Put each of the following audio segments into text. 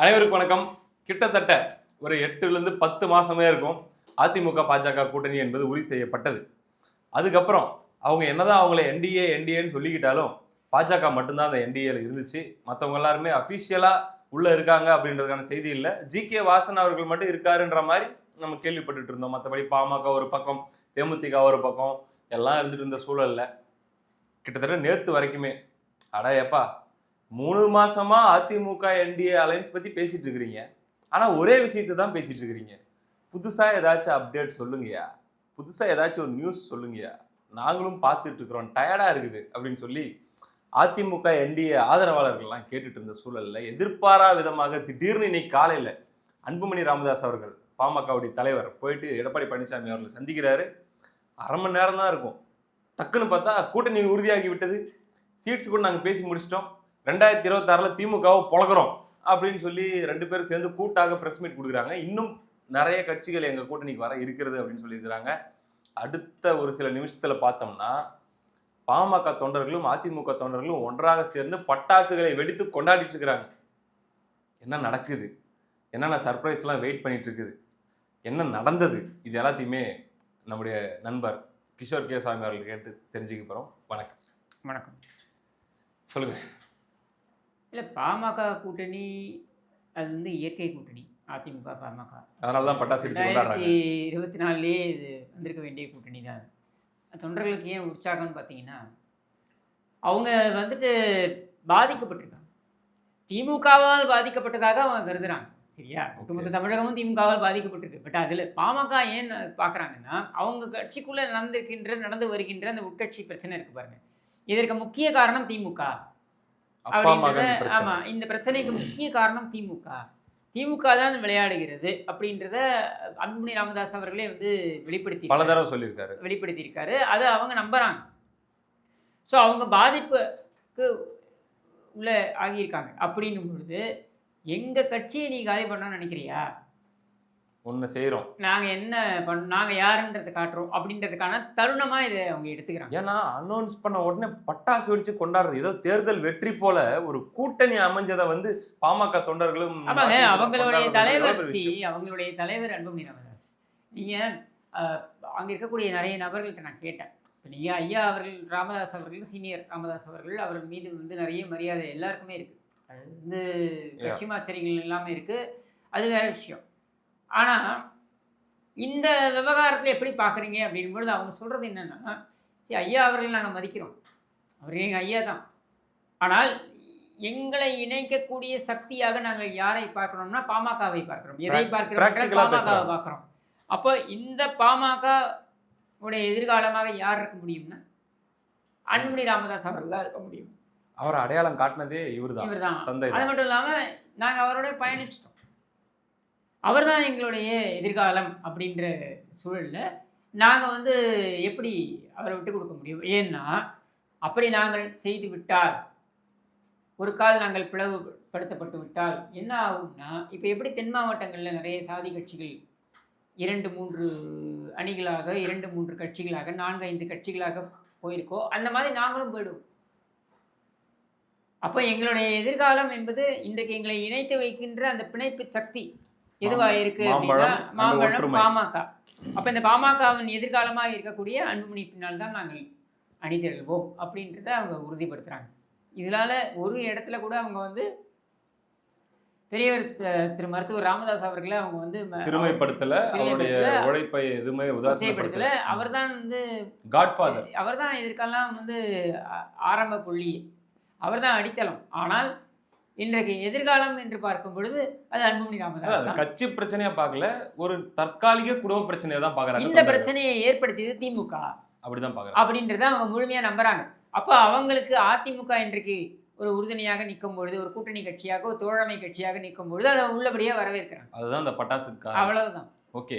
அனைவருக்கும் வணக்கம். கிட்டத்தட்ட ஒரு எட்டுலேருந்து பத்து மாதமே இருக்கும். அதிமுக பாஜக கூட்டணி என்பது உறுதி செய்யப்பட்டது. அதுக்கப்புறம் அவங்க என்னதான் அவங்கள என்டிஏ என்டிஏன்னு சொல்லிக்கிட்டாலும் பாஜக மட்டும்தான் அந்த என்டிஏல இருந்துச்சு. மற்றவங்க எல்லாருமே அஃபிஷியலாக உள்ளே இருக்காங்க அப்படின்றதுக்கான செய்தி இல்லை. ஜி கே வாசன் அவர்கள் மட்டும் இருக்காருன்ற மாதிரி நம்ம கேள்விப்பட்டுட்டு இருந்தோம். மற்றபடி பாமக ஒரு பக்கம் தேமுதிக ஒரு பக்கம் எல்லாம் இருந்துட்டு இருந்த சூழலில் கிட்டத்தட்ட நேற்று வரைக்குமே அடா ஏப்பா மூணு மாசமா அதிமுக என்டிஏ அலைன்ஸ் பத்தி பேசிட்டு இருக்கிறீங்க. ஆனா ஒரே விஷயத்தை தான் பேசிட்டு இருக்கிறீங்க. புதுசா ஏதாச்சும் அப்டேட் சொல்லுங்கயா புதுசா ஏதாச்சும் ஒரு நியூஸ் சொல்லுங்கயா நாங்களும் பார்த்துட்டு இருக்கிறோம். டயர்டா இருக்குது அப்படின்னு சொல்லி அதிமுக என்டிஏ ஆதரவாளர்கள்லாம் கேட்டுட்டு இருந்த சூழல்ல எதிர்பாரா விதமாக திடீர்னு இன்னைக்கு காலையில அன்புமணி ராமதாஸ் அவர்கள் பாமகவுடைய தலைவர் போயிட்டு எடப்பாடி பழனிசாமி அவர்களை சந்திக்கிறாரு. அரை மணி நேரம் தான் இருக்கும். டக்குன்னு பார்த்தா கூட்டணி உறுதியாகி விட்டது. சீட்ஸ் கூட நாங்கள் பேசி முடிச்சிட்டோம். ரெண்டாயிரத்தி இருபத்தாறில் திமுகவை பொழக்கிறோம் அப்படின்னு சொல்லி ரெண்டு பேரும் சேர்ந்து கூட்டாக ப்ரெஸ் மீட் கொடுக்குறாங்க. இன்னும் நிறைய கட்சிகள் எங்கள் கூட்டணிக்கு வர இருக்கிறது அப்படின்னு சொல்லியிருக்கிறாங்க. அடுத்த ஒரு சில நிமிஷத்தில் பார்த்தோம்னா பாமக தொண்டர்களும் அதிமுக தொண்டர்களும் ஒன்றாக சேர்ந்து பட்டாசுகளை வெடித்து கொண்டாடிட்டு இருக்கிறாங்க. என்ன நடக்குது? என்னென்ன சர்ப்ரைஸ்லாம் வெயிட் பண்ணிட்டு இருக்குது? என்ன நடந்தது? இது எல்லாத்தையுமே நம்முடைய நண்பர் கிஷோர் கே சாமி அவர்கள் கேட்டு தெரிஞ்சுக்க போகிறோம் வணக்கம். வணக்கம். சொல்லுங்க. இல்லை பாமக கூட்டணி அது வந்து இயற்கை கூட்டணி அதிமுக பாமக. அதனால தான் பட்டாசு ரெண்டாயிரத்தி இருபத்தி நாலுலேயே இது வந்திருக்க வேண்டிய கூட்டணி தான். தொண்டர்களுக்கு ஏன் உற்சாகம்னு பார்த்தீங்கன்னா அவங்க வந்துட்டு பாதிக்கப்பட்டிருக்காங்க. திமுகவால் பாதிக்கப்பட்டதாக அவங்க கருதுறாங்க சரியா? ஒட்டுமொத்த தமிழகமும் திமுகவால் பாதிக்கப்பட்டிருக்கு. பட் அதில் பாமக ஏன் பார்க்குறாங்கன்னா அவங்க கட்சிக்குள்ளே நடந்திருக்கின்ற நடந்து வருகின்ற அந்த உட்கட்சி பிரச்சனை இருக்கு பாருங்க. இதற்கு முக்கிய காரணம் திமுக. அப்படின்றத ஆமா இந்த பிரச்சனைக்கு முக்கிய காரணம் திமுக. திமுக தான் விளையாடுகிறது அப்படின்றத அன்புமணி ராமதாஸ் அவர்களே வந்து வெளிப்படுத்தி பல தடவை சொல்லியிருக்காரு. வெளிப்படுத்தியிருக்காரு. அதை அவங்க நம்புறாங்க. ஸோ அவங்க பாதிப்புக்கு உள்ள ஆகியிருக்காங்க. அப்படின்னும் பொழுது எங்க கட்சியை நீ காலி பண்ணணும்னு நினைக்கிறியா? ஒன்று செய்கிறோம் நாங்க என்ன பண்ண நாங்க யாருன்றதை காட்டுறோம். அப்படின்றதுக்கான தருணமா இதை அவங்க எடுத்துக்கிறாங்க. ஏன்னா அனௌன்ஸ் பண்ண உடனே பட்டாசு வெடிச்சு கொண்டாடுறது. ஏதோ தேர்தல் வெற்றி போல ஒரு கூட்டணி அமைஞ்சதை வந்து பாமக தொண்டர்களும் ஆமாங்க அவங்களுடைய தலைவர். அவங்களுடைய தலைவர் அன்புமணி ராமதாஸ். நீங்க அஹ், அங்க இருக்கக்கூடிய நிறைய நபர்கள்ட்ட நான் கேட்டேன். இப்போ நீங்க ஐயா அவர்கள் ராமதாஸ் அவர்கள் சீனியர் ராமதாஸ் அவர்கள் அவர்கள் மீது வந்து நிறைய மரியாதை எல்லாருக்குமே இருக்கு. அது வந்து கட்சி மாச்சரியங்கள் எல்லாமே இருக்கு. அது வேற விஷயம். ஆனா இந்த விவகாரத்தில் எப்படி பார்க்குறீங்க அப்படின்பொழுது அவங்க சொல்றது என்னன்னா சரி ஐயா அவர்களை நாங்கள் மதிக்கிறோம். அவர் எங்கள் ஐயா தான். ஆனால் எங்களை இணைக்கக்கூடிய சக்தியாக நாங்கள் யாரை பார்க்கிறோம்னா பாமகவை பார்க்கிறோம். எதை பார்க்கிறோம் பாமகவை. பார்க்கிறோம். அப்போ இந்த பாமக உடைய எதிர்காலமாக யார் இருக்க முடியும்னா அன்புமணி ராமதாஸ் அவர்கள் தான் இருக்க முடியும். அவரை அடையாளம் காட்டினதே இவர்தான். இவர்தான். தந்தை அது மட்டும் இல்லாமல் நாங்கள் அவரோட பயணிச்சிட்டோம். அவர் தான் எங்களுடைய எதிர்காலம் அப்படின்ற சூழலில் நாங்கள் வந்து எப்படி அவரை விட்டு கொடுக்க முடியும்? ஏன்னா அப்படி நாங்கள் செய்து விட்டால் ஒரு கால் நாங்கள் பிளவுபடுத்தப்பட்டு விட்டால் என்ன ஆகும்னா இப்போ எப்படி தென் மாவட்டங்களில் நிறைய சாதி கட்சிகள் இரண்டு மூன்று அணிகளாக இரண்டு மூன்று கட்சிகளாக நான்கு ஐந்து கட்சிகளாக போயிருக்கோ அந்த மாதிரி நாங்களும் போயிடுவோம். அப்போ எங்களுடைய எதிர்காலம் என்பது இன்றைக்கு எங்களை இணைத்து வைக்கின்ற அந்த பிணைப்பு சக்தி எதுவா இருக்கு அப்படின்னா மாம்பழம். பாமக. அப்ப இந்த பாமகவின் எதிர்காலமாக இருக்கக்கூடிய அன்புமணி பின்னால் தான் நாங்கள் அணிதிரள்வோம் அப்படின்றத அவங்க உறுதிப்படுத்துறாங்க. இதனால ஒரு இடத்துல கூட அவங்க வந்து பெரியவர் திரு. மருத்துவர் ராமதாஸ் அவர்களை அவங்க வந்து சிறுமைப்படுத்தல அவருடைய உழைப்பை எதுவுமே உதாசனப்படுத்தல. அவர்தான் வந்து காட்ஃபாதர் அவர்தான் இதற்கெல்லாம் வந்து ஆரம்ப புள்ளி. அவர்தான் அடித்தளம். ஆனால் இன்றைக்கு எதிர்காலம் என்று பார்க்கும் பொழுது அது அன்புமணி ராமதாஸ் கட்சி பிரச்சனையா பார்க்கல ஒரு தற்காலிக குடும்ப பிரச்சனையா தான் பாக்குறாங்க இந்த. பிரச்சனையை ஏற்படுத்தியது திமுக. அப்படிதான் பாக்குறாங்க அப்படின்றத அவங்க முழுமையா நம்புறாங்க. அப்ப அவங்களுக்கு அதிமுக இன்றைக்கு ஒரு உறுதுணையாக நிற்கும் பொழுது ஒரு கூட்டணி கட்சியாக ஒரு தோழமை கட்சியாக நிற்கும் பொழுது அதை உள்ளபடியே வரவேற்கிறாங்க. அதுதான் அந்த காரணம். அவ்வளவுதான். ஓகே.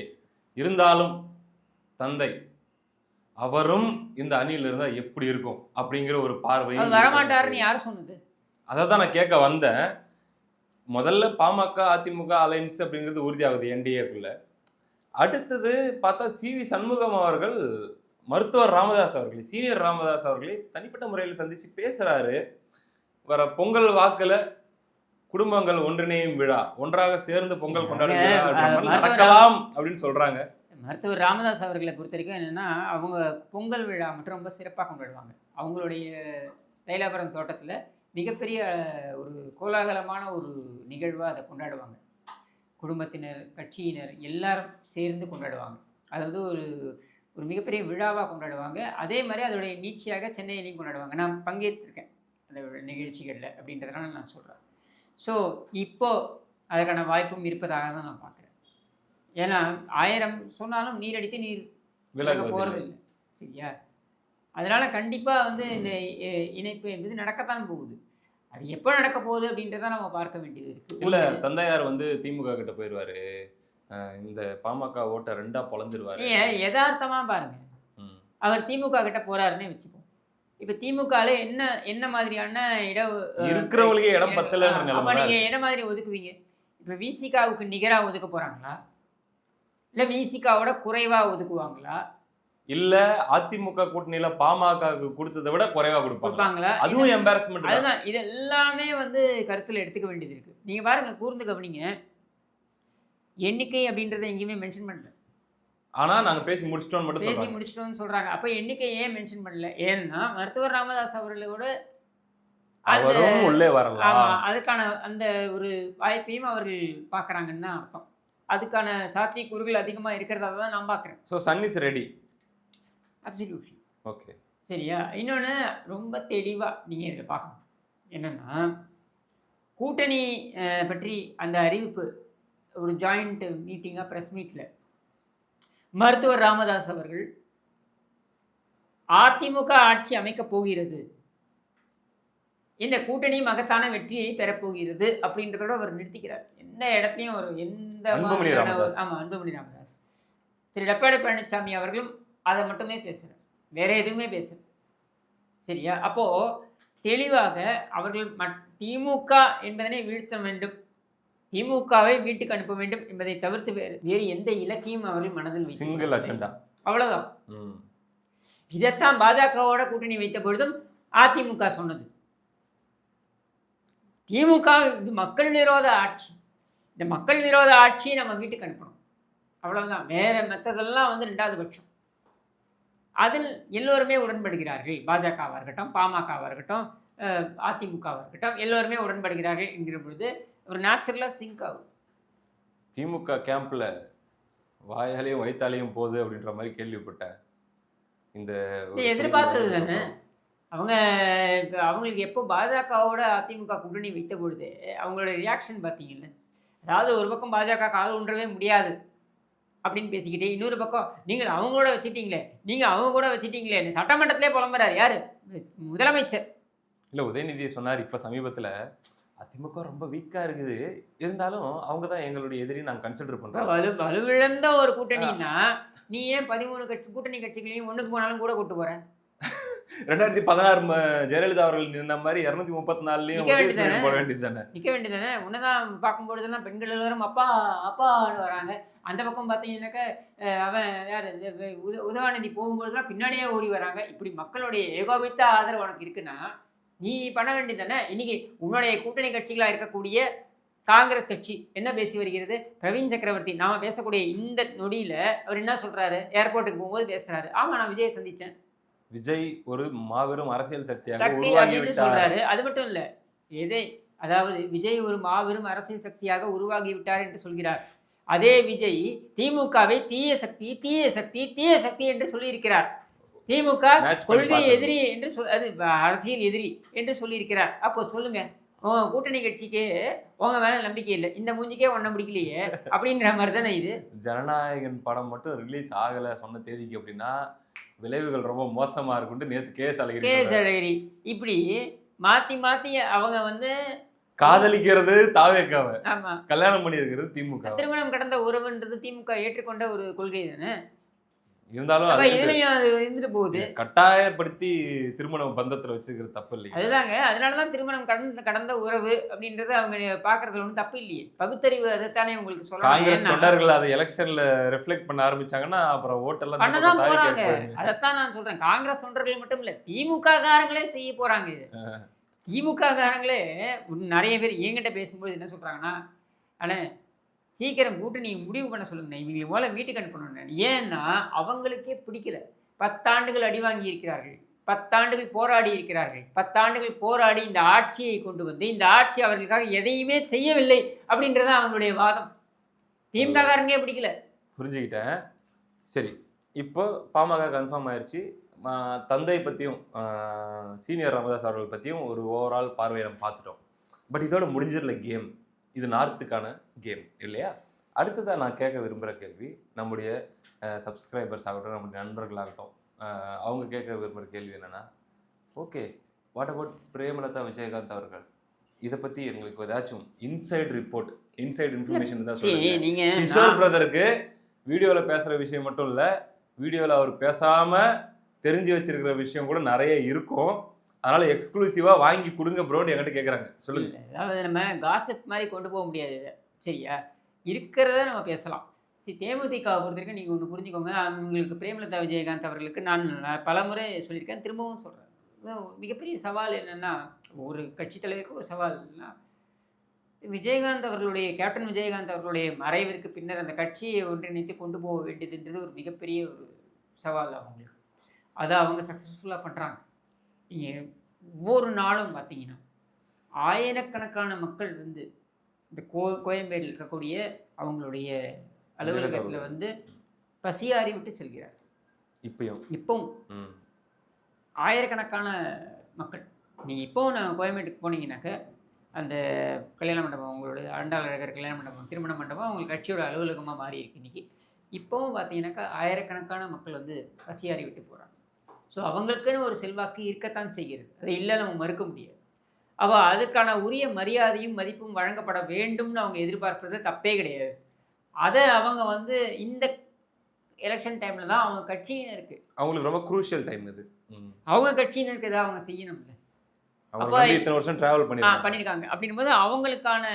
இருந்தாலும் தந்தை அவரும் இந்த அணியில இருந்தா எப்படி இருக்கும் அப்படிங்கிற ஒரு பார்வை வரமாட்டாருன்னு யார் சொன்னது? அதை தான் நான் கேட்க வந்தேன். முதல்ல பாமக அதிமுக அலைன்ஸ் அப்படிங்கிறது உறுதியாகுது என்டிஏக்குள்ள. அடுத்தது பார்த்தா சி வி சண்முகம் அவர்கள் மருத்துவர் ராமதாஸ் அவர்களை சீனியர் ராமதாஸ் அவர்களை தனிப்பட்ட முறையில் சந்திச்சு பேசுறாரு. வர பொங்கல் வாக்குல குடும்பங்கள் ஒன்றிணையும் விழா ஒன்றாக சேர்ந்து பொங்கல் கொண்டாடும் நடக்கலாம் அப்படின்னு சொல்றாங்க. மருத்துவர் ராமதாஸ் அவர்களை பொறுத்த வரைக்கும் என்னென்னா அவங்க பொங்கல் விழா மட்டும் ரொம்ப சிறப்பாக கொண்டாடுவாங்க. அவங்களுடைய தைலாபுரம் தோட்டத்தில் மிகப்பெரிய ஒரு கோலாகலமான ஒரு நிகழ்வாக அதை கொண்டாடுவாங்க. குடும்பத்தினர் கட்சியினர் எல்லாரும் சேர்ந்து கொண்டாடுவாங்க. அதாவது ஒரு ஒரு மிகப்பெரிய விழாவாக கொண்டாடுவாங்க. அதே மாதிரி அதோடைய நீட்சியாக சென்னையிலையும் கொண்டாடுவாங்க. நான் பங்கேற்றிருக்கேன். அந்த நிகழ்ச்சிகளில் அப்படின்றதுனால நான் சொல்கிறேன் ஸோ இப்போ அதற்கான வாய்ப்பும் இருப்பதாக தான் நான் பார்க்குறேன். ஏன்னா ஆயிரம் சொன்னாலும் நீர் அடித்து நீர் விலக போகிறது விலகுவதில்லை இல்லை சரியா? அதனால கண்டிப்பாக வந்து இந்த இணைப்பு என்பது நடக்கத்தான் போகுது. அது எப்போ நடக்க போகுது அப்படின்றத நம்ம பார்க்க வேண்டியது இருக்கு. இல்ல தந்தையார் வந்து திமுக கிட்ட போயிருவாரு. அஹ் இந்த பாமக ஓட்டை ரெண்டா பொழந்துருவாரு. யதார்த்தமா பாருங்க. அவர் திமுக கிட்ட போறாருன்னு வச்சுப்போம். இப்போ திமுகல என்ன என்ன மாதிரியான இட அஹ், இருக்கிறவங்களுக்கே இடம் நிலைமை நீங்க என்ன மாதிரி ஒதுக்குவீங்க? இப்போ விசிகாவுக்கு நிகரா ஒதுக்க போறாங்களா? இல்ல விசிகாவோட குறைவா ஒதுக்குவாங்களா? இல்ல அதிமுக கூட்டணியில பாமகவுக்கு கொடுத்ததை விட குறைவா கொடுப்பாங்க. அதுவும் எம்பாரஸ்மெண்ட் அதுதான் இது எல்லாமே வந்து கருத்தில் எடுத்துக்க வேண்டியது இருக்கு. நீங்க பாருங்க கூர்ந்து கவனிங்க. எண்ணிக்கை அப்படின்றத எங்கேயுமே மென்ஷன் பண்ணல. ஆனா நாங்க பேசி முடிச்சிட்டோம்னு மட்டும் பேசி முடிச்சிட்டோம்னு சொல்றாங்க. அப்போ எண்ணிக்கை ஏன் மென்ஷன் பண்ணல? ஏன்னா மருத்துவர் ராமதாஸ் அவர்களோட அவரும் உள்ளே ஆமா வரலாம் அதுக்கான அந்த ஒரு வாய்ப்பையும் அவர்கள் பார்க்கறாங்கன்னு தான் அர்த்தம். அதுக்கான சாத்தியக்கூறுகள் அதிகமா இருக்கிறதா தான் நான் பார்க்குறேன். So son is ready absolutely okay சரியா? இன்னொன்று ரொம்ப தெளிவாக நீங்கள் இதில் பார்க்கணும். என்னென்னா கூட்டணி பற்றி அந்த அறிவிப்பு ஒரு ஜாயிண்ட் மீட்டிங்காக ப்ரெஸ் மீட்டில் மருத்துவர் ராமதாஸ் அவர்கள் அதிமுக ஆட்சி அமைக்கப் போகிறது. இந்த கூட்டணி மகத்தான வெற்றியை பெறப்போகிறது அப்படின்றதோட அவர் நிறுத்திக்கிறார். எந்த இடத்துலையும் ஒரு எந்த அன்புமணி மாதிரியான ஒரு- ராமதாஸ். ஆமா அன்புமணி ராமதாஸ். திரு. எடப்பாடி பழனிசாமி அவர்களும் அதை மட்டுமே பேசுகிறார் வேற எதுவுமே பேசல. சரியா? அப்போ தெளிவாக அவர்கள் மட் திமுக என்பதனை வீழ்த்த வேண்டும். திமுகவை வீட்டுக்கு அனுப்ப வேண்டும் என்பதை தவிர்த்து வேறு வேறு எந்த இலக்கையும் அவர்கள் மனதில். சிங்கிள் அஜெண்டா அவ்வளவுதான். ம். இதைத்தான் பாஜகவோட கூட்டணி வைத்த பொழுதும் அதிமுக சொன்னது. திமுக மக்கள் விரோத ஆட்சி. இந்த மக்கள் விரோத ஆட்சியை நம்ம வீட்டுக்கு அனுப்பணும். அவ்வளவுதான். வேற மற்றதெல்லாம் வந்து ரெண்டாவது பட்சம். அதில் எல்லோருமே உடன்படுகிறார்கள். பாஜகவாக இருக்கட்டும் பாமகவாக இருக்கட்டும் அதிமுகவாக இருக்கட்டும் எல்லோருமே உடன்படுகிறார்கள் என்கிற பொழுது ஒரு நேச்சுரலாக சிங்க் ஆகும். திமுக கேம்ப்ல வாயாலையும் வயித்தாலையும் போகுது அப்படின்ற மாதிரி கேள்விப்பட்டேன். இந்த எதிர்பார்த்தது தானே? அவங்க இப்ப அவங்களுக்கு எப்போ பாஜகவோட அதிமுக கூட்டணி வைத்த பொழுது அவங்களோட ரியாக்ஷன் பார்த்தீங்கல்ல? அதாவது ஒரு பக்கம் பாஜக கால் ஊன்றவே முடியாது. அப்படின்னு பேசிக்கிட்டு இன்னொரு பக்கம் நீங்கள் அவங்களோட வச்சுட்டீங்களே நீங்கள் அவங்க கூட வச்சுட்டீங்களே சட்டமன்றத்திலே புலம்புறாரு யாரு? முதலமைச்சர். இல்ல உதயநிதி சொன்னார் இப்ப சமீபத்துல அதிமுக ரொம்ப வீக்கா இருக்குது. இருந்தாலும் அவங்க தான் எங்களுடைய எதிரி நாங்க கன்சிடர் இப்ப பண்றோம். வலு வலுவிழந்த ஒரு கூட்டணின்னா நீ ஏன் பதிமூணு கட்சி கூட்டணி கட்சிகளையும் ஒண்ணுக்கு போனாலும் கூட கூட்டு போற? ரெண்டாயிரத்தி பதினாறு ஜெயலலிதா அவர்கள் நின்ன மாதிரி இருநூத்தி முப்பத்தி நாலுலயும் நிக்க? போட வேண்டியது தானே நிற்க வேண்டியதானே உன்னதான் பார்க்கும்பொழுதெல்லாம் பெண்கள் எல்லாரும் அப்பா அப்பான்னு வராங்க. அந்த பக்கம் பார்த்தீங்கன்னாக்க அவன் யார் உதவாநிதி போகும்போதெல்லாம் பின்னாடியே ஓடி வராங்க. இப்படி மக்களுடைய ஏகோபித்த ஆதரவு உனக்கு இருக்குன்னா நீ பண்ண வேண்டியதானே இன்னைக்கு உன்னுடைய கூட்டணி கட்சிகளாக இருக்கக்கூடிய காங்கிரஸ் கட்சி என்ன பேசி வருகிறது? பிரவீன் சக்கரவர்த்தி நாம பேசக்கூடிய இந்த நொடியில அவர் என்ன சொல்றாரு? ஏர்போர்ட்டுக்கு போகும்போது பேசுறாரு. ஆமா நான் விஜயை சந்திச்சேன். விஜய் ஒரு மாபெரும் அரசியல் சக்தியாக சொல்றாரு. அது மட்டும் இல்ல எதை அதாவது விஜய் ஒரு மாபெரும் அரசியல் சக்தியாக உருவாகி விட்டார் என்று சொல்கிறார். அதே விஜய் திமுகவை தீய சக்தி தீய சக்தி தீய சக்தி என்று சொல்லியிருக்கிறார். திமுக கொள்கை. எதிரி என்று சொல் அது அரசியல் எதிரி என்று சொல்லியிருக்கிறார். அப்போ சொல்லுங்க கூட்டணி கட்சிக்கு உங்க மேல நம்பிக்கை இல்லை இந்த மூஞ்சிக்கே ஒன்ன பிடிக்கலையே அப்படின்ற மாதிரி தானே இது? ஜனநாயகன் படம் மட்டும் ரிலீஸ் ஆகல சொன்ன தேதிக்கு அப்படின்னா விளைவுகள் ரொம்ப மோசமா இருக்குன்ட்டு நேத்து கேஸ் அழகிரி அழகிரி. இப்படி மாத்தி மாத்தி அவங்க வந்து காதலிக்கிறது தாவேக்காவ. ஆமா. கல்யாணம் பண்ணி இருக்கிறது திமுக. திருமணம் கடந்த உறவுன்றது திமுக ஏற்றுக்கொண்ட ஒரு கொள்கை தானே இருந்தாலும் இதுலயும் அது இருந்துட்டு போகுது. கட்டாயப்படுத்தி திருமணம் பந்தத்துல வச்சுக்கிறது தப்பு இல்லைங்க. அதுதாங்க. அதனாலதான் திருமணம் கடந்த கடந்த உறவு அப்படின்றது அவங்க பாக்குறதுல ஒன்றும் தப்பு இல்லையே. பகுத்தறிவு அதைத்தானே உங்களுக்கு சொல்லணும். காங்கிரஸ் தொண்டர்கள் அதை எலெக்ஷன்ல ரிஃப்ளெக்ட் பண்ண ஆரம்பிச்சாங்கன்னா அப்புறம் ஓட்டெல்லாம் பண்ணதான் போறாங்க. அதைத்தான் நான் சொல்றேன். காங்கிரஸ் தொண்டர்கள் மட்டும் இல்ல திமுக காரங்களே செய்ய போறாங்க. இது திமுக காரங்களே நிறைய பேர் என்கிட்ட பேசும்போது என்ன சொல்கிறாங்கன்னா அண்ணே சீக்கிரம் கூட்டு நீங்கள் முடிவு பண்ண சொல்லுங்கண்ணே. இவங்களை போல வீட்டுக்கு அனுப்பணும் ஏன்னா அவங்களுக்கே பிடிக்கல. பத்தாண்டுகள் அடி வாங்கி இருக்கிறார்கள். பத்தாண்டுகள் போராடி இருக்கிறார்கள். பத்தாண்டுகள் போராடி இந்த ஆட்சியை கொண்டு வந்து இந்த ஆட்சி அவர்களுக்காக எதையுமே செய்யவில்லை அப்படின்றது அவங்களுடைய வாதம். திமுககாரங்கே பிடிக்கல. புரிஞ்சுக்கிட்டேன். சரி இப்போ பாமக கன்ஃபார்ம் ஆயிடுச்சு தந்தை பற்றியும் சீனியர் ராமதாஸ் அவர்கள் பற்றியும் ஒரு ஓவரால் பார்வையை நம்ம பார்த்துட்டோம். பட் இதோட முடிஞ்சிடல கேம் இது நார்த்துக்கான கேம் இல்லையா? அடுத்ததாக நான் கேட்க விரும்புகிற கேள்வி நம்முடைய சப்ஸ்கிரைபர்ஸ் ஆகட்டும் நம்முடைய நண்பர்களாகட்டும் அவங்க கேட்க விரும்புகிற கேள்வி என்னென்னா okay what about Premalatha Vijayakanth அவர்கள்? இதை பற்றி எங்களுக்கு ஏதாச்சும் இன்சைட் ரிப்போர்ட் இன்சைட் இன்ஃபர்மேஷன் தான் சொல்லுங்க. கிஷோர் பிரதருக்கு வீடியோல பேசுற விஷயம் மட்டும் இல்ல வீடியோல அவர் பேசாம தெரிஞ்சு வச்சிருக்கிற விஷயம் கூட நிறைய இருக்கும். அதனால எக்ஸ்க்ளூசிவாக வாங்கி கொடுங்க ப்ரோன்னு என்கிட்ட கேட்குறாங்க சொல்லுங்க. அதாவது நம்ம காசப் மாதிரி கொண்டு போக முடியாது. இதை சரியா இருக்கிறத நம்ம பேசலாம். சரி தேமுதிக பொறுத்த வரைக்கும் நீங்கள் ஒன்று புரிஞ்சுக்கோங்க. உங்களுக்கு பிரேமலதா விஜயகாந்த் அவர்களுக்கு நான் பல முறை சொல்லியிருக்கேன். திரும்பவும் சொல்கிறேன் மிகப்பெரிய சவால் என்னென்னா ஒரு கட்சி தலைவருக்கு ஒரு சவால்னா விஜயகாந்த் அவர்களுடைய கேப்டன் விஜயகாந்த் அவர்களுடைய மறைவிற்கு பின்னர் அந்த கட்சியை ஒன்றிணைத்து கொண்டு போக வேண்டியதுன்றது ஒரு மிகப்பெரிய ஒரு சவால் அவங்களுக்கு. அதை அவங்க சக்ஸஸ்ஃபுல்லாக பண்ணுறாங்க நீங்கள் ஒவ்வொரு நாளும் பார்த்தீங்கன்னா ஆயிரக்கணக்கான மக்கள் வந்து இந்த கோ கோயம்பேடில் இருக்கக்கூடிய அவங்களுடைய அலுவலகத்தில் வந்து பசியாறி விட்டு செல்கிறார் இப்பயும். இப்போவும். ஆயிரக்கணக்கான மக்கள். நீங்கள் இப்போவும் நான் கோயம்பேட்டுக்கு போனீங்கன்னாக்க அந்த கல்யாண மண்டபம் உங்களுடைய ஆண்டாள் அழகர் கல்யாண மண்டபம் திருமண மண்டபம் அவங்க கட்சியோட அலுவலகமாக மாறி இருக்கு இன்னைக்கு. இப்போவும் பார்த்தீங்கன்னாக்கா ஆயிரக்கணக்கான மக்கள் வந்து பசியாறி விட்டு போகிறாங்க ஸோ அவங்களுக்குன்னு ஒரு செல்வாக்கு இருக்கத்தான் செய்கிறது. அதை இல்லை நம்ம மறுக்க முடியாது. அவள் அதுக்கான உரிய மரியாதையும் மதிப்பும் வழங்கப்பட வேண்டும்னு அவங்க எதிர்பார்க்கறது தப்பே கிடையாது. அதை அவங்க வந்து இந்த எலெக்ஷன் டைமில் தான் அவங்க கட்சியினருக்கு அவங்களுக்கு ரொம்ப குரூஷியல் டைம் இது. அவங்க கட்சியினருக்கு ஏதாவது அவங்க செய்யணும்ல. அவங்க இத்தனை வருஷம் டிராவல் பண்ணிருக்காங்க பண்ணியிருக்காங்க. அப்படின்போது அவங்களுக்கான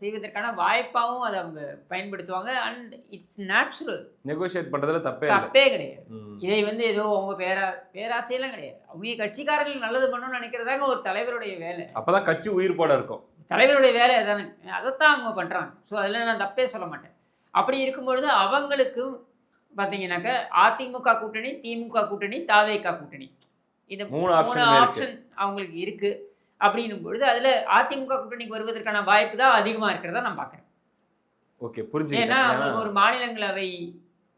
செய்வதற்கான வாய்ப்பாகவும் அதை அவங்க பயன்படுத்துவாங்க. அண்ட் இட்ஸ் நேச்சுரல் நெகோஷியேட் பண்றதுல தப்பே தப்பே கிடையாது. இதை வந்து ஏதோ அவங்க பேரா பேராசையெல்லாம் கிடையாது. அவங்க கட்சிக்காரர்கள் நல்லது பண்ணணும்னு நினைக்கிறதாங்க ஒரு தலைவருடைய வேலை. அப்பதான் கட்சி உயிர் போட இருக்கும். தலைவருடைய வேலை அதானே. அதைத்தான் அவங்க பண்ணுறாங்க ஸோ அதில் நான் தப்பே சொல்ல மாட்டேன். அப்படி இருக்கும்பொழுது அவங்களுக்கும் பார்த்தீங்கன்னாக்க அதிமுக கூட்டணி திமுக கூட்டணி தாவேகா கூட்டணி. இந்த மூணு ஆப்ஷன் அவங்களுக்கு இருக்கு. அப்படின்னும் பொழுது அதில் அதிமுக கூட்டணிக்கு வருவதற்கான வாய்ப்பு தான் அதிகமாக இருக்கிறதா நான் பார்க்குறேன் ஓகே ஏன்னா புரிஞ்சுக்கிட்டேன் அவங்களுக்கு ஒரு மாநிலங்களவை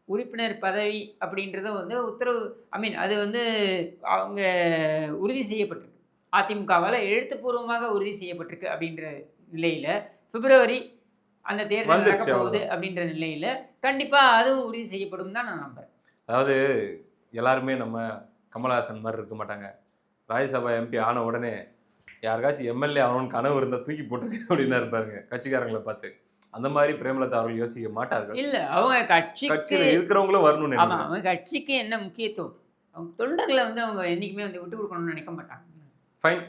உறுப்பினர் பதவி அப்படின்றது வந்து உத்தரவு ஐ மீன் அது வந்து அவங்க உறுதி செய்யப்பட்டிருக்கு. அதிமுகவால் எழுத்துப்பூர்வமாக உறுதி செய்யப்பட்டிருக்கு அப்படின்ற நிலையில் பிப்ரவரி அந்த தேர்தல் நடக்க போகுது அப்படின்ற நிலையில் கண்டிப்பாக அதுவும் உறுதி செய்யப்படும் தான் நான் நம்புறேன். அதாவது எல்லாருமே நம்ம கமலஹாசன் மாதிரி இருக்க மாட்டாங்க. ராஜ்யசபா எம்பி ஆன உடனே யாருக்காச்சும் எம்எல்ஏ ஆகணும்னு கனவு இருந்தால் தூக்கி போட்டுருக்கு அப்படின்னு இருப்பாருங்க கட்சிக்காரங்களை பார்த்து. அந்த மாதிரி பிரேமலதா அவர்கள் யோசிக்க மாட்டார்கள். இல்ல அவங்க கட்சிக்கு கட்சியில இருக்கிறவங்களும் வரணும்னு ஆமா அவங்க கட்சிக்கு என்ன முக்கியத்துவம்? அவங்க தொண்டர்களை வந்து அவங்க என்னைக்குமே வந்து விட்டு கொடுக்கணும்னு நினைக்க மாட்டாங்க. ஃபைன்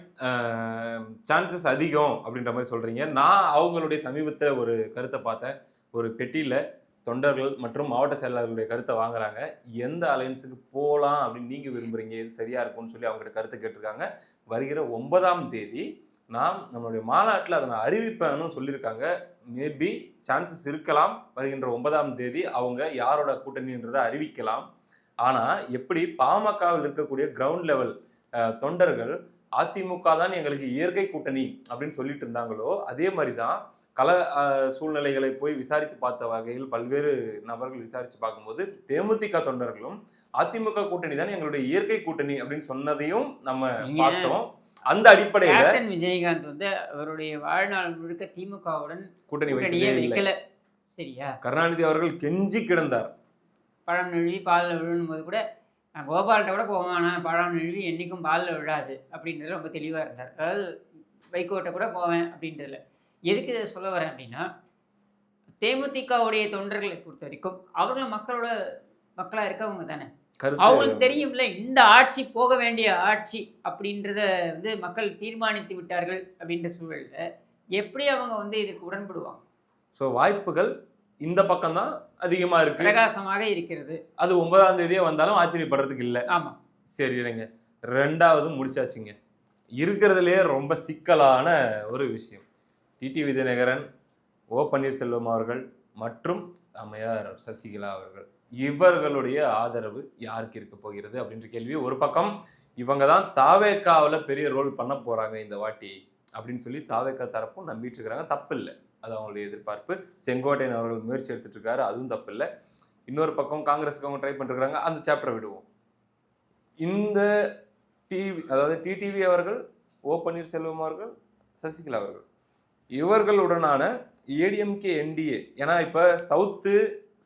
சான்சஸ் அதிகம் அப்படின்ற மாதிரி சொல்றீங்க. நான் அவங்களுடைய சமீபத்தில் ஒரு கருத்தை பார்த்தேன். ஒரு பெட்டியில் தொண்டர்கள் மற்றும் மாவட்ட செயலாளர்களுடைய கருத்தை வாங்குறாங்க. எந்த அலையன்ஸுக்கு போகலாம் அப்படின்னு நீங்கள் விரும்புகிறீங்க எது சரியாக இருக்கும்னு சொல்லி அவங்ககிட்ட கருத்து கேட்டிருக்காங்க. வருகிற ஒன்பதாம் தேதி நாம் நம்மளுடைய மாநாட்டில் அதை நான் அறிவிப்பேன்னு சொல்லியிருக்காங்க. மேபி சான்சஸ் இருக்கலாம். வருகின்ற ஒன்பதாம் தேதி அவங்க யாரோட கூட்டணின்றதை அறிவிக்கலாம். ஆனால் எப்படி பாமகவில் இருக்கக்கூடிய கிரவுண்ட் லெவல் தொண்டர்கள் அதிமுக தான் எங்களுக்கு இயற்கை கூட்டணி அப்படின்னு சொல்லிட்டு இருந்தாங்களோ அதே மாதிரி தான் கள அஹ், சூழ்நிலைகளை போய் விசாரித்து பார்த்த வகையில் பல்வேறு நபர்கள் விசாரித்து பார்க்கும்போது தேமுதிக தொண்டர்களும் அதிமுக கூட்டணி தான் எங்களுடைய இயற்கை கூட்டணி அப்படின்னு சொன்னதையும் நம்ம பார்த்தோம். அந்த அடிப்படையில விஜயகாந்த் வந்து அவருடைய வாழ்நாள் முழுக்க திமுகவுடன் கூட்டணி வைக்கல. சரியா? கருணாநிதி அவர்கள் கெஞ்சி கிடந்தார். பழம் நழுவி பாலில் விழும் போது கூட நான் கோபால்கிட்ட கூட போவேன் ஆனால் பழம் நழுவி என்றைக்கும் பாலில் விழாது அப்படின்றதுல ரொம்ப தெளிவாக இருந்தார். அதாவது வைகோட்ட கூட போவேன் அப்படின்றதுல. எதுக்கு இதை சொல்ல வரேன் அப்படின்னா தேமுதிகவுடைய தொண்டர்களை பொறுத்த வரைக்கும் அவர்களும் மக்களோட மக்களாக இருக்கவங்க தானே. அவங்களுக்கு தெரியும்ல இந்த ஆட்சி போக வேண்டிய ஆட்சி அப்படின்றத வந்து மக்கள் தீர்மானித்து விட்டார்கள் அப்படின்ற சூழல்ல எப்படி அவங்க வந்து இதுக்கு உடன்படுவாங்க? ஸோ வாய்ப்புகள் இந்த பக்கம் தான் அதிகமா இருக்கு. பிரகாசமாக இருக்கிறது. அது ஒன்பதாம் தேதியே வந்தாலும் ஆச்சரியப்படுறதுக்கு இல்லை. ஆமா. சரி இருங்க. ரெண்டாவது முடிச்சாச்சுங்க. இருக்கிறதுலே ரொம்ப சிக்கலான ஒரு விஷயம். டிடி விஜயநகரன் ஓ பன்னீர்செல்வம் அவர்கள் மற்றும் அம்மையார் சசிகலா அவர்கள். இவர்களுடைய ஆதரவு யாருக்கு இருக்க போகிறது அப்படின்ற கேள்வி ஒரு பக்கம் இவங்க தான் தாவேக்காவில் பெரிய ரோல் பண்ண போகிறாங்க இந்த வாட்டி அப்படின்னு சொல்லி தாவேக்கா தரப்பும் நம்பிட்டு இருக்கிறாங்க. தப்பு இல்லை. அது அவங்களுடைய எதிர்பார்ப்பு. செங்கோட்டையன் அவர்கள் முயற்சி எடுத்துட்டு இருக்காரு. அதுவும் தப்பு இல்லை. இன்னொரு பக்கம் காங்கிரஸுக்கு அவங்க ட்ரை பண்ணிருக்காங்க அந்த சாப்டரை விடுவோம். இந்த டிவி அதாவது டிடிவி அவர்கள் ஓ பன்னீர்செல்வம் அவர்கள் சசிகலா அவர்கள் இவர்களுடனான ஏடிஎம்கே என்டிஏ ஏன்னா இப்போ சவுத்து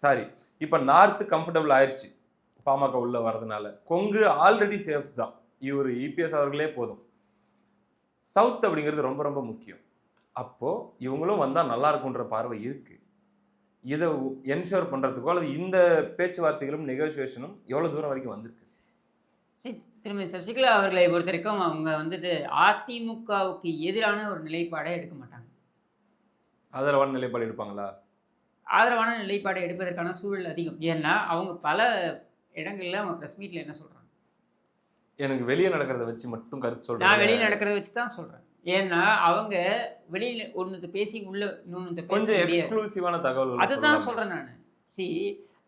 சாரி இப்போ நார்த்து கம்ஃபர்டபுள் ஆயிடுச்சு பாமக உள்ள வர்றதுனால. கொங்கு ஆல்ரெடி சேஃப் தான். இவர் இபிஎஸ் அவர்களே போதும். சவுத் அப்படிங்கிறது ரொம்ப ரொம்ப முக்கியம். அப்போது இவங்களும் வந்தால் நல்லா இருக்குன்ற பார்வை இருக்குது இதை என்ஷோர் பண்ணுறதுக்கோ அல்லது இந்த பேச்சுவார்த்தைகளும் நெகோசியேஷனும் எவ்வளோ தூரம் வரைக்கும் வந்திருக்கு? சரி திருமதி சசிகலா அவர்களை பொறுத்த வரைக்கும் அவங்க வந்துட்டு அதிமுகவுக்கு எதிரான ஒரு நிலைப்பாடை எடுக்க மாட்டாங்க. ஆதரவான நிலைப்பாடு எடுப்பாங்களா? ஆதரவான நிலைப்பாடை எடுப்பதற்கான சூழல் அதிகம். ஏன்னா அவங்க பல இடங்கள்ல அவங்க ப்ரெஸ் மீட்டில் என்ன சொல்கிறாங்க எனக்கு வெளியே நடக்கிறத வச்சு மட்டும் கருத்து நான் சொல்றேன் வெளியில் நடக்கிறத வச்சு தான் சொல்கிறேன் ஏன்னா அவங்க வெளியில் ஒன்று பேசி உள்ள இன்னொன்று கொஞ்சம் எக்ஸ்க்ளூசிவான தகவல் அதுதான் சொல்கிறேன் நான். சி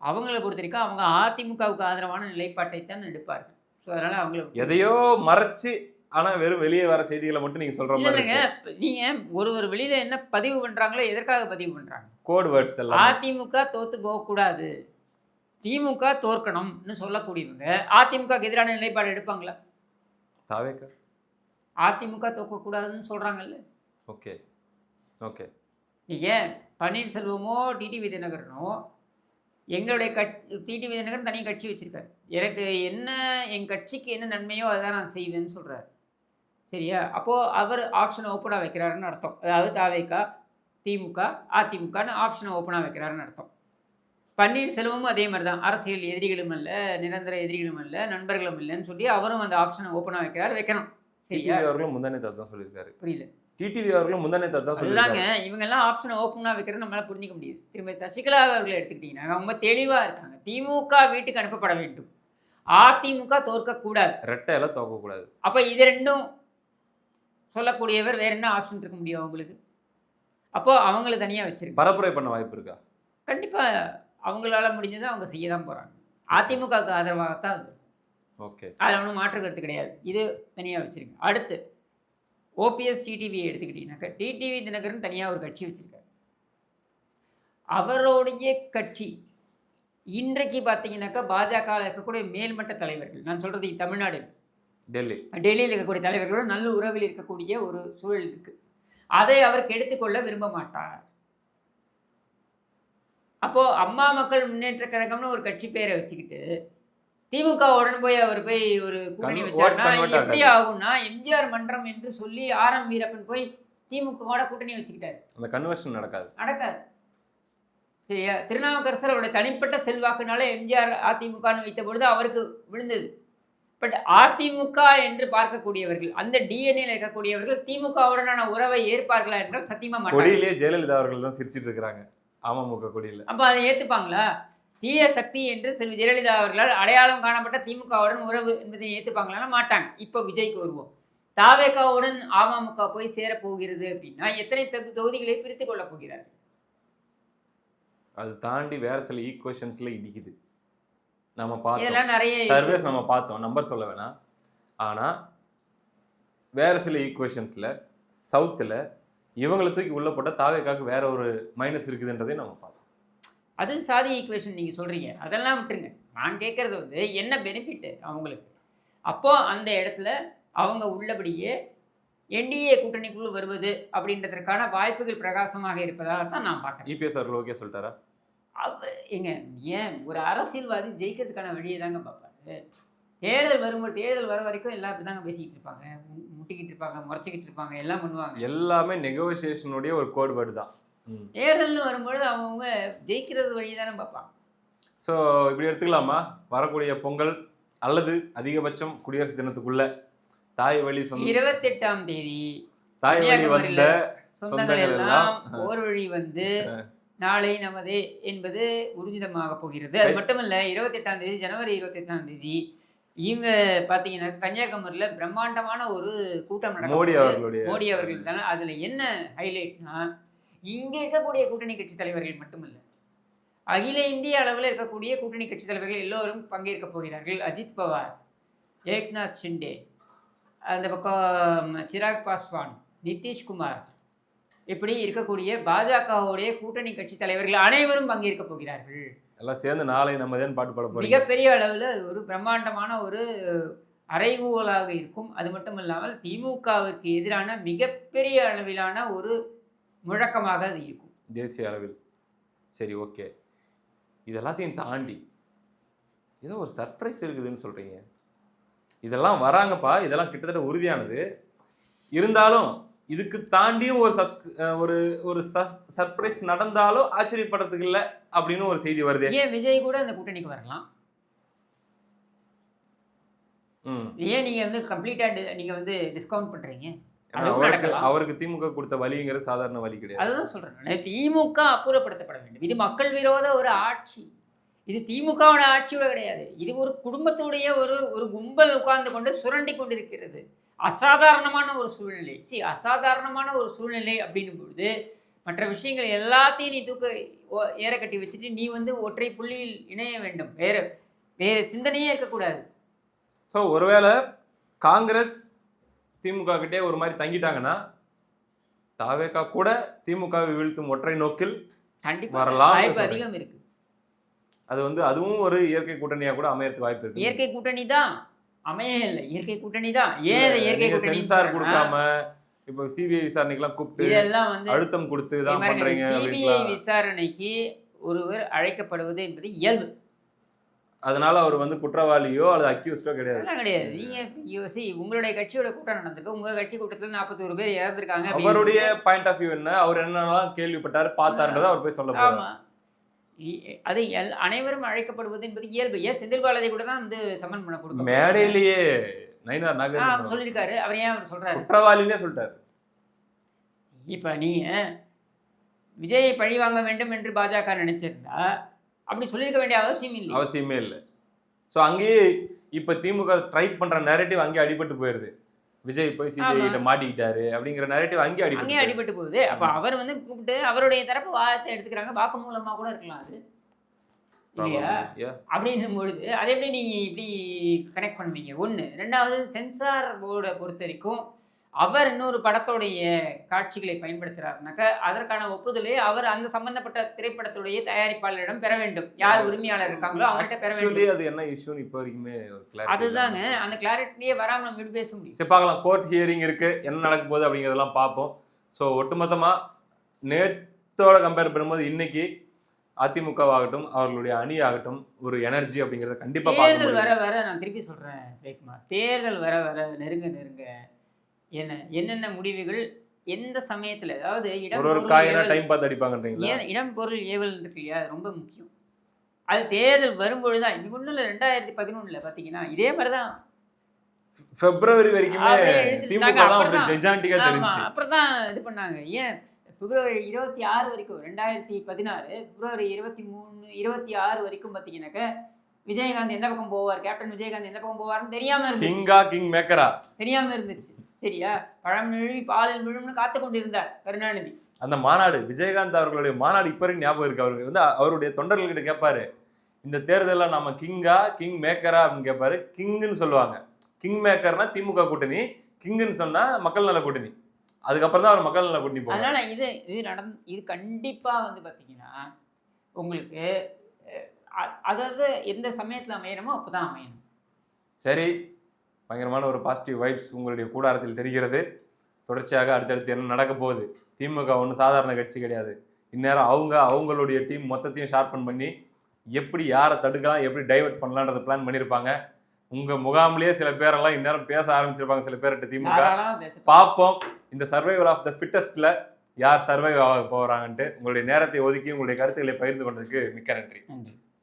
அவங்கள பொறுத்த வரைக்கும் அவங்க அதிமுகவுக்கு ஆதரவான நிலைப்பாட்டை தான் எடுப்பார்கள். ஸோ அதனால் அவங்கள எதையோ மறைச்சு ஆனா வெறும் வெளியே வர செய்திகளை மட்டும் நீங்க சொல்ற மாதிரி இல்லைங்க நீங்க ஒரு ஒரு வெளியில என்ன பதிவு பண்றாங்களோ எதற்காக பதிவு பண்றாங்க? கோட் வேர்ட்ஸ் எல்லாம். அதிமுக தோத்து போகக்கூடாது. திமுக தோற்கணும்னு சொல்லக்கூடியவங்க அதிமுக எதிரான நிலைப்பாடு எடுப்பாங்களா? தாவேக்கா அதிமுக தோக்கக்கூடாதுன்னு சொல்றாங்கல்ல. Okay okay. நீங்க பன்னீர்செல்வமோ டிடி விஜயநகரனோ எங்களுடைய கட்சி டிடி விஜயநகரன் தனி கட்சி வச்சிருக்காரு. எனக்கு என்ன என் கட்சிக்கு என்ன நன்மையோ அதை நான் செய்வேன்னு சொல்றாரு. சரியா? அப்போது அவர் ஆப்ஷனை ஓப்பனாக வைக்கிறாருன்னு அர்த்தம். அதாவது தாவேக்கா திமுக அதிமுகன்னு ஆப்ஷனை ஓப்பனாக வைக்கிறாருன்னு அர்த்தம். பன்னீர்செல்வமும் அதே மாதிரி தான் அரசியல் எதிரிகளும் அல்ல நிரந்தர எதிரிகளும் அல்ல நண்பர்களும் இல்லைன்னு சொல்லி அவரும் அந்த ஆப்ஷனை ஓப்பனாக வைக்கிறார் வைக்கணும். சரியா? அவர்களும் முந்தானே தான் சொல்லியிருக்காரு. புரியல. டிடிவி அவர்களும் முந்தானே தான் சொல்லியிருக்காரு. இவங்கெல்லாம் ஆப்ஷனை ஓப்பனாக வைக்கிறது நம்மளால புரிஞ்சிக்க முடியுது. திரும்ப சசிகலா அவர்களை எடுத்துக்கிட்டீங்கன்னா அவங்க தெளிவாக இருக்காங்க. திமுக வீட்டுக்கு அனுப்பப்பட வேண்டும். அதிமுக தோற்கக்கூடாது. ரெட்டை எல்லாம் தோக்கக்கூடாது. அப்போ இது ரெண்டும் சொல்லக்கூடியவர் வேற என்ன ஆப்ஷன் இருக்க முடியும் அவங்களுக்கு? அப்போ அவங்கள தனியாக வச்சிருக்கு பரப்புரை பண்ண வாய்ப்பு இருக்கா? கண்டிப்பாக அவங்களால முடிஞ்சதை அவங்க செய்ய தான் போகிறாங்க அதிமுகவுக்கு ஆதரவாகத்தான் அது. ஓகே. அதில் ஒன்றும் மாற்று கருத்து கிடையாது. இது தனியாக வச்சுருங்க. அடுத்து ஓபிஎஸ் டிடிவியை எடுத்துக்கிட்டீங்கன்னாக்கா டிடிவி தினகரன் தனியாக ஒரு கட்சி வச்சுருக்காரு. அவருடைய கட்சி இன்றைக்கு பார்த்தீங்கன்னாக்கா பாஜக இருக்கக்கூடிய மேல்மட்ட தலைவர்கள் நான் சொல்கிறது தமிழ்நாடு டெல்லி. டெல்லியில் இருக்கக்கூடிய தலைவர்களோட நல்ல உறவில் இருக்கக்கூடிய ஒரு சூழல் இருக்குது அதை அவர் கெடுத்துக்கொள்ள விரும்ப மாட்டார். அப்போ அம்மா மக்கள் முன்னேற்ற கழகம்னு ஒரு கட்சி பேரை வச்சுக்கிட்டு திமுகவுடன் போய் அவர் போய் ஒரு கூட்டணி வச்சாருன்னா எப்படி. ஆகும்னா எம்ஜிஆர் மன்றம் என்று சொல்லி ஆர் எம் வீரப்பன் போய் திமுகவோட கூட்டணி வச்சுக்கிட்டாரு. அந்த கன்வர்ஷன் நடக்காது. நடக்காது. சரியா? திருநாவுக்கரசர் அவருடைய தனிப்பட்ட செல்வாக்குனால எம்ஜிஆர் அதிமுகன்னு வைத்த பொழுது அவருக்கு விழுந்தது. பட் அதிமுக என்று பார்க்கக்கூடியவர்கள் அந்த டிஎன்ஏல இருக்கக்கூடியவர்கள் திமுகவுடனான உறவை ஏற்பார்களா என்றால் சத்தியமா மாட்டாங்க. ஜெயலலிதா அவர்கள் தான் சிரிச்சிட்டு இருக்கிறாங்க அமமுக கொடியில. அப்ப அதை ஏத்துப்பாங்களா? தீய சக்தி என்று செல்வி ஜெயலலிதா அவர்களால் அடையாளம் காணப்பட்ட திமுகவுடன் உறவு என்பதை ஏத்துப்பாங்களான்னா மாட்டாங்க. இப்போ விஜய்க்கு வருவோம். தாவேகாவுடன் அமமுக போய் சேரப் போகிறது அப்படின்னா எத்தனை தொகு- தொகுதிகளை பிரித்துக் கொள்ளப் போகிறார் அது தாண்டி வேற சில ஈக்குவேஷன்ஸ்ல இடிக்குது. நம்ம பார்த்தோம். நிறைய சர்வேஸ் நம்ம பார்த்தோம். நம்பர் சொல்ல வேணாம். ஆனா வேற சில ஈக்குவேஷன்ஸ்ல சவுத்துல இவங்களை தூக்கி உள்ள போட்ட தாவேக்காக்கு வேற ஒரு மைனஸ் இருக்குதுன்றதையும் நம்ம பார்த்தோம். அது சாதி ஈக்குவேஷன் நீங்கள் சொல்கிறீங்க அதெல்லாம் விட்டுருங்க. நான் கேட்குறது வந்து என்ன பெனிஃபிட்டு அவங்களுக்கு? அப்போ அந்த இடத்துல அவங்க உள்ளபடியே என்டிஏ கூட்டணிக்குள் வருவது அப்படின்றதற்கான வாய்ப்புகள் பிரகாசமாக இருப்பதாக தான் நான் பார்க்குறேன். இபிஎஸ் அவர்கள் ஓகே சொல்லிட்டாரா? அது எங்க ஏன்? ஒரு அரசியல்வாதி ஜெயிக்கிறதுக்கான வழியை தாங்க பார்ப்பாரு. தேர்தல் வரும்போது தேர்தல் வர வரைக்கும் எல்லாம் அப்படி தாங்க பேசிக்கிட்டு இருப்பாங்க. முட்டிக்கிட்டு இருப்பாங்க முறைச்சிக்கிட்டு இருப்பாங்க எல்லாம் பண்ணுவாங்க. எல்லாமே நெகோசியேஷனுடைய ஒரு கோட் வேர்டு தான் தேர்தல்னு வரும்பொழுது அவங்கவுங்க ஜெயிக்கிறது வழி தானே பார்ப்பாங்க. ஸோ இப்படி எடுத்துக்கலாமா? வரக்கூடிய பொங்கல் அல்லது அதிகபட்சம் குடியரசு தினத்துக்குள்ள தாய் வழி சொந்த இருபத்தெட்டாம் தேதி தாய் வழி வந்த சொந்தங்கள் எல்லாம் ஓர் வழி வந்து நாளை நமதே என்பது ஊர்ஜிதமாக போகிறது. அது மட்டுமல்ல இருபத்தெட்டாம் தேதி ஜனவரி இருபத்தெட்டாம் தேதி இவங்க பார்த்தீங்கன்னா கன்னியாகுமரியில் பிரம்மாண்டமான ஒரு கூட்டம் நடக்கும் மோடி அவர்களுடைய மோடி அவர்கள் தானே அதில் என்ன ஹைலைட்னா இங்கே இருக்கக்கூடிய கூட்டணி கட்சி தலைவர்கள் மட்டுமல்ல அகில இந்திய அளவில் இருக்கக்கூடிய கூட்டணி கட்சி தலைவர்கள் எல்லோரும் பங்கேற்க போகிறார்கள். அஜித் பவார் ஏக்நாத் ஷிண்டே அந்த பக்கம் சிராக் பாஸ்வான் நிதிஷ்குமார் இப்படி இருக்கக்கூடிய பாஜகவுடைய கூட்டணி கட்சி தலைவர்கள் அனைவரும் பங்கேற்க போகிறார்கள்? எல்லாம் சேர்ந்து நாளை நம்ம தான் பாட்டு பாட போறீங்க? மிகப்பெரிய அளவில் அது ஒரு பிரம்மாண்டமான ஒரு அறைகூவலாக இருக்கும். அது மட்டும் இல்லாமல் திமுகவிற்கு எதிரான மிகப்பெரிய அளவிலான ஒரு முழக்கமாக அது இருக்கும். தேசிய அளவில். சரி ஓகே. இதெல்லாத்தையும் தாண்டி ஏதோ ஒரு சர்ப்ரைஸ் இருக்குதுன்னு சொல்றீங்க. இதெல்லாம் வராங்கப்பா. இதெல்லாம் கிட்டத்தட்ட உறுதியானது. இருந்தாலும் இதுக்கு தாண்டியும் ஒரு சப்ஸ் ஒரு ஒரு சர்ப்ரைஸ் நடந்தாலும் ஆச்சரியப்படுறதுக்கு இல்லை அப்படின்னு ஒரு செய்தி வருது. ஏன் விஜய் கூட அந்த கூட்டணிக்கு வரலாம்? ஏன் நீங்க வந்து கம்ப்ளீட்டா நீங்க வந்து டிஸ்கவுண்ட் பண்றீங்க? அவருக்கு திமுக கொடுத்த வலிங்கிறது சாதாரண வலி கிடையாது. அதுதான் சொல்றேன். திமுக அப்புறப்படுத்தப்பட வேண்டும். இது மக்கள் விரோத ஒரு ஆட்சி. இது திமுகவோட ஆட்சியோட கிடையாது. இது ஒரு குடும்பத்துடைய ஒரு ஒரு கும்பல் உட்கார்ந்து கொண்டு சுரண்டி கொண்டிருக்கிறது. அசாதாரணமான ஒரு சூழ்நிலை. சி அசாதாரணமான ஒரு சூழ்நிலை அப்படின்னும் பொழுது மற்ற விஷயங்கள் எல்லாத்தையும் நீ தூக்க ஏற கட்டி வச்சுட்டு நீ வந்து ஒற்றை புள்ளியில் இணைய வேண்டும். வேற வேற சிந்தனையே இருக்கக்கூடாது. ஸோ ஒருவேளை காங்கிரஸ் திமுக கிட்டே ஒரு மாதிரி தங்கிட்டாங்கன்னா தாவேகா கூட திமுகவை வீழ்த்தும் ஒற்றை நோக்கில் கண்டிப்பா. வரலாம்னு வாய்ப்பு. அதிகம் இருக்கு. அது வந்து அதுவும் ஒரு இயற்கை கூட்டணியா கூட அமையறதுக்கு வாய்ப்பு இருக்கு. இயற்கை கூட்டணி தான். அமைய இல்லை இயற்கை கூட்டணி தான். ஏன் இயற்கை கூட்டணி சென்சார் கொடுக்காம இப்போ சிபிஐ விசாரணைக்கெல்லாம் கூப்பிட்டு இதெல்லாம் வந்து அழுத்தம் கொடுத்து தான் பண்றீங்க சிபிஐ. விசாரணைக்கு ஒருவர் அழைக்கப்படுவது என்பது இயல்பு. அதனால அவர் வந்து குற்றவாளியோ அல்லது அக்யூஸ்டோ கிடையாது. கிடையாது. நீங்க யோசி உங்களுடைய கட்சியோட கூட்டம் நடந்திருக்கு. உங்க கட்சி கூட்டத்துல நாற்பத்தோரு பேர் இறந்திருக்காங்க அவருடைய பாயிண்ட் ஆஃப் வியூ என்ன? அவர் என்னென்னலாம் கேள்விப்பட்டாரு பார்த்தாருன்றதை அவர் போய் சொல்ல போறாரு. அது எல் அனைவரும் அழைக்கப்படுவது என்பது இயல்பு. ஏன் செந்தில் பாலாஜி கூட தான் வந்து சம்மன் பண்ண கொடுக்க மேடையிலேயே நயினார் அவர் சொல்லியிருக்காரு. அவர் ஏன் அவர் சொல்றாரு? குற்றவாளினே சொல்லிட்டாரு. இப்போ நீங்க விஜயை பழி வாங்க வேண்டும் என்று பாஜக நினைச்சிருந்தா அப்படி சொல்லியிருக்க வேண்டிய அவசியம் இல்லை அவசியமே இல்லை. ஸோ அங்கேயே இப்போ திமுக ட்ரை பண்ற நேரட்டிவ் அங்கேயே அடிபட்டு போயிருது. விஜய் போய் சிபிஐ மாட்டிக்கிட்டாரு அப்படிங்கிற நேரட்டிவ் அடிபட்டு அங்கேயே போயிருது. அடிபட்டு போகுது அப்ப அவர் வந்து கூப்பிட்டு அவருடைய தரப்பு வாதத்தை எடுத்துக்கிறாங்க. வாக்கு மூலமா கூட இருக்கலாம் அது. இல்லையா. அப்படின்னும் பொழுது அதை எப்படி நீங்க இப்படி கனெக்ட் பண்ணுவீங்க. ஒண்ணு. ரெண்டாவது சென்சார் போர்டை பொறுத்த வரைக்கும் அவர் இன்னொரு படத்தோடைய காட்சிகளை பயன்படுத்துறாருனாக்க அதற்கான ஒப்புதலை அவர் அந்த சம்பந்தப்பட்ட திரைப்படத்துடைய தயாரிப்பாளரிடம் பெற வேண்டும். யார் உரிமையாளர் இருக்காங்களோ அவங்கள்ட்ட பெற வேண்டும். அது என்ன இஷ்யூன்னு இப்போ வரைக்குமே அதுதாங்க. அந்த கிளாரிட்டியே வராம நம்ம இப்படி பேச முடியும்? சரி பார்க்கலாம். கோர்ட் ஹியரிங் இருக்கு. என்ன நடக்க போகுது அப்படிங்கிறதெல்லாம் பார்ப்போம். ஸோ ஒட்டுமொத்தமா நேத்தோட கம்பேர் பண்ணும்போது இன்னைக்கு அதிமுகவாகட்டும் அவர்களுடைய அணி ஆகட்டும் ஒரு எனர்ஜி அப்படிங்கறத கண்டிப்பா பார்க்க தேர்தல் வர வர நான் திருப்பி சொல்றேன் ஜெயக்குமார். தேர்தல் வர வர நெருங்க நெருங்க என்ன என்னென்ன முடிவுகள் எந்த சமயத்துல அதாவது இடம் ஒரு டைம் பார்த்து அடிப்பாங்கன்றீங்களா? இடம் பொருள் ஏவல் இருக்கு இல்லையா? அது ரொம்ப முக்கியம். அது தேர்தல் வரும்பொழுது தான் ஒன்றும் இல்லை ரெண்டாயிரத்தி பதினொன்றில் பார்த்தீங்கன்னா இதே மாதிரி தான் பிப்ரவரி வரைக்குமே அப்புறம் தான் இது பண்ணாங்க. ஏன்? பிப்ரவரி இருபத்தி ஆறு வரைக்கும் ரெண்டாயிரத்தி பதினாறு பிப்ரவரி இருபத்தி மூணு இருபத்தி ஆறு வரைக்கும் பார்த்தீங்கன்னாக்க விஜயகாந்த் எந்த பக்கம் போவார்? கேப்டன் விஜயகாந்த் எந்த பக்கம் போவார்னு தெரியாம இருந்துச்சு. கிங்கா கிங் மேக்கரா தெரியாம இருந்துச்சு. சரியா? பழம் நிழுவி பாலில் விழும்னு காத்து கொண்டிருந்தார் கருணாநிதி. அந்த மாநாடு விஜயகாந்த் அவர்களுடைய மாநாடு இப்ப ஞாபகம் இருக்கு அவருக்கு. வந்து அவருடைய தொண்டர்கள்கிட்ட கேட்பாரு இந்த தேர்தலில் நம்ம கிங்கா கிங் மேக்கரா அப்படின்னு கேட்பாரு கிங்னு சொல்லுவாங்க. கிங் மேக்கர்னா திமுக கூட்டணி. கிங்னு சொன்னா மக்கள் நல கூட்டணி. அதுக்கப்புறம் தான் அவர் மக்கள் நல கூட்டணி அதனால இது இது நடந் இது கண்டிப்பா வந்து பார்த்தீங்கன்னா உங்களுக்கு அதாவது எந்த சமயத்துல அமையணுமோ அப்பதான் அமையணும். சரி. பயங்கரமான ஒரு பாசிட்டிவ் வைப்ஸ் உங்களுடைய கூடாரத்தில் தெரிகிறது. தொடர்ச்சியாக அடுத்தடுத்து என்ன நடக்க போகுது? திமுக ஒன்றும் சாதாரண கட்சி கிடையாது. இந்நேரம் அவங்க அவங்களுடைய டீம் மொத்தத்தையும் ஷார்பன் பண்ணி எப்படி யாரை தடுக்கலாம் எப்படி டைவர்ட் பண்ணலான்றத பிளான் பண்ணியிருப்பாங்க. உங்க முகாம்லயே சில பேரெல்லாம் இந்நேரம் பேச ஆரம்பிச்சிருப்பாங்க. சில பேர்கிட்ட திமுக. பார்ப்போம். இந்த சர்வைவல் ஆஃப் த ஃபிட்டஸ்ட்ல யார் சர்வைவ் ஆக போறாங்கன்ட்டு உங்களுடைய நேரத்தை ஒதுக்கி உங்களுடைய கருத்துக்களை பகிர்ந்து கொண்டதுக்கு மிக்க நன்றி. நன்றி.